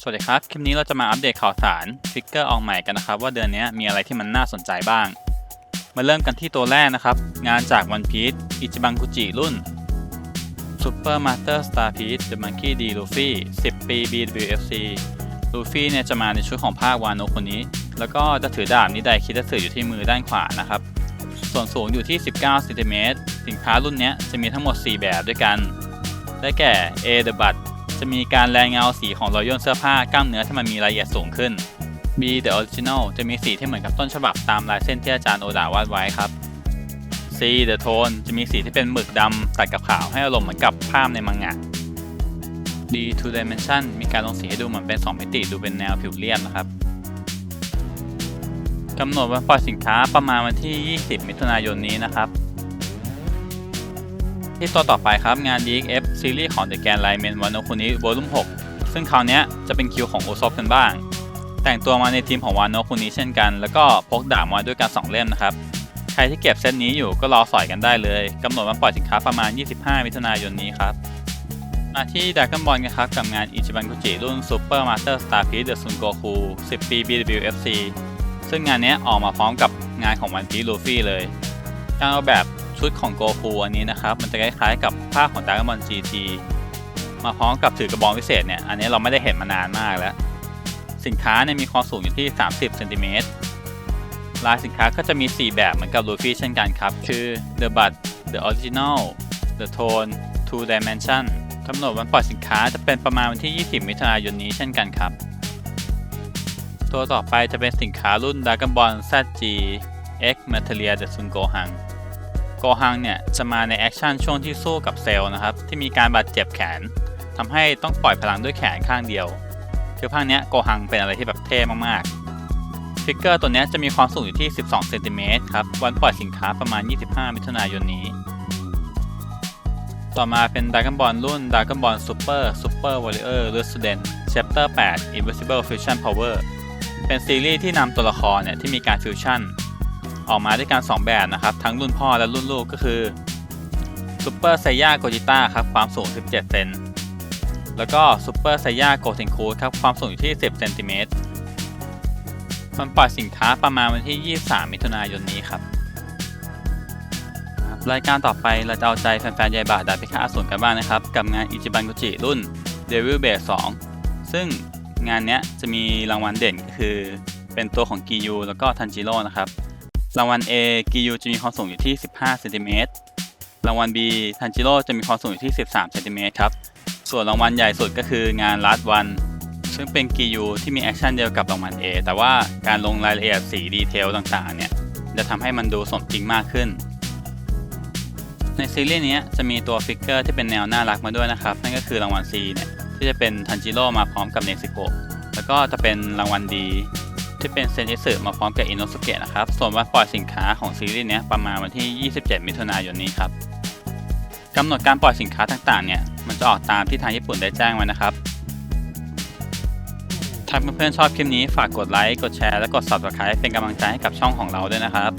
สวัสดีครับ คลิปนี้เราจะมาอัปเดตข่าวสารฟิกเกอร์ออกใหม่กันนะครับ ว่าเดือนนี้มีอะไรที่มันน่าสนใจบ้าง มาเริ่มกันที่ตัวแรกนะครับ งานจาก One Piece อิจิบังคุจิรุ่น Super Master Star Piece The Monkey D Luffy 10 ปี BWFC ลูฟี่เนี่ยจะมาในชุดของภาควาโนคนนี้ แล้วก็จะถือดาบนิไดคิดสึอยู่ที่มือด้านขวานะครับ ส่วนสูงอยู่ที่ 19ซนติเมตรสินค้ารุ่นนี้จะมีทั้งหมด 4 แบบด้วยกัน ได้แก่ A The Bud จะมีการแรงเงาสีของรอยย่นเสื้อผ้ากล้ามเนื้อที่มันมีรายละเอียดสูงขึ้น B The Original จะมีสีที่เหมือนกับต้นฉบับตามลายเส้นที่อาจารย์โอดาวาดไว้ครับ C The Tone จะมีสีที่เป็นหมึกดำตัดกับขาวให้อารมณ์เหมือนกับภาพในมังงะ D Two Dimension มีการลงสีให้ดูเหมือนเป็น 2 มิติดูเป็นแนวผิวเรียบนะครับกำหนดวันปล่อยสินค้าประมาณวันที่ 20 มิถุนายนนี้นะครับ ที่ตัวต่อไปครับงาน DXF ซีรีส์ของ The Grand Line Men Wano Kuni Volume 6ซึ่งคราวนี้จะเป็นคิวของโอซอฟกันบ้าง แต่งตัวมาในทีมของวานโนคุนี้เช่นกัน แล้วก็พกดาบมาด้วยกัน 2 เล่มนะครับ ใครที่เก็บเซตนี้อยู่ก็รอสอยกันได้เลยกำหนดวันปล่อยสินค้าประมาณ 25 มิถุนายนนี้ครับ มาที่ด a ก o n บอลกันครับกับงานอิจิบันกุจิรุ่น Super Master Star Piece The Sun Goku 10 ปี BWFC ซึ่งงานนี้ออกมาพร้อมกับงานของ One Piece Luffy เลย การเอาแบบ ชุดของโกคูอันนี้นะครับ มันจะคล้ายๆกับภาของ Dragon Ball GT มาพร้อมกับถือกระบองวิเศษเนี่ย อันนี้เราไม่ได้เห็นมานานมากแล้ว สินค้าเนี่ยมีความสูงอยู่ที่ 30เซนติเมตรลายสินค้าก็จะมี 4 แบบเหมือนกับลูฟี่เช่นกันครับ คือ The Bud The Original The Tone Two Dimension กำหนดวันปล่อยสินค้าจะเป็นประมาณวันที่ 20 มิถุนายนนี้เช่นกันครับ ตัวต่อไปจะเป็นสินค้ารุ่น Dragon Ball ZG X Materia The Sun Gohan โกฮังเนี่ยจะมาในแอคชั่นช่วงที่สู้กับเซลนะครับที่มีการบาดเจ็บแขนทำให้ต้องปล่อยพลังด้วยแขนข้างเดียว คือภาคเนี้ยโกฮังเป็นอะไรที่แบบเท่มากๆฟิกเกอร์ตัวเนี้ยจะมีความสูงอยู่ที่ 12เซนติเมตรครับวันปล่อยสินค้าประมาณ 25 มิถุนายนนี้ ต่อมาเป็น Dragon Ball รุ่น Dragon Ball Super Super Warrior Resident Chapter 8 Invisible Fusion Power เป็นซีรีส์ที่นำตัวละครเนี่ยที่มีการฟิวชั่น ออกมาด้วยกัน2แบบนะครับ ทั้งรุ่นพ่อและรุ่นลูกก็คือ Super Saiya Gogeta ครับความสูง 17 เซนแล้วก็ Super Saiya Gotenku ครับความสูงอยู่ที่ 10 เซนติเมตรมันปล่อยสินค้าประมาณวันที่ 23 มิถุนายนนี้ครับ รายการต่อไปเราจะเอาใจแฟนๆยายบาดาพิฆาตอสูรกันบ้างนะครับ กับงานอิจิบันกุจิรุ่น Devil b a s 2ซึ่งงานนี้จะมีรางวัลเด่นก็คือ เป็นตัวของกิยูแล้วก็ทันจิโร่นะครับ รางวัล A กิยูจะมีความสูงอยู่ที่ 15เซนติเมตรรางวัล B ทันจิโร่จะมีความสูงอยู่ที่ 13เซนติเมตรครับ ส่วนรางวัลใหญ่สุดก็คืองานลัดวัน ซึ่งเป็นกิยูที่มีแอคชั่นเดียวกับรางวัล A แต่ว่าการลงรายละเอียดสีดีเทลต่างๆเนี่ยจะทำให้มันดูสมจริงมากขึ้น ในซีรีส์นี้จะมีตัวฟิกเกอร์ที่เป็นแนวน่ารักมาด้วยนะครับ นั่นก็คือรางวัล C เนี่ยที่จะเป็นทันจิโร่มาพร้อมกับเนซิโกะแล้วก็จะเป็นรางวัล D ที่เป็นเซนอิสึมาพร้อมกับอินโนสุเกะนะครับ ส่วนวันปล่อยสินค้าของซีรีส์นี้ประมาณวันที่ 27 มิถุนายนนี้ครับกำหนดการปล่อยสินค้าต่างๆ เนี่ยมันจะออกตามที่ทางญี่ปุ่นได้แจ้งไว้นะครับ ถ้าเพื่อนๆชอบคลิปนี้ฝากกดไลค์ กดแชร์ และกด subscribe เป็นกำลังใจให้กับช่องของเราด้วยนะครับ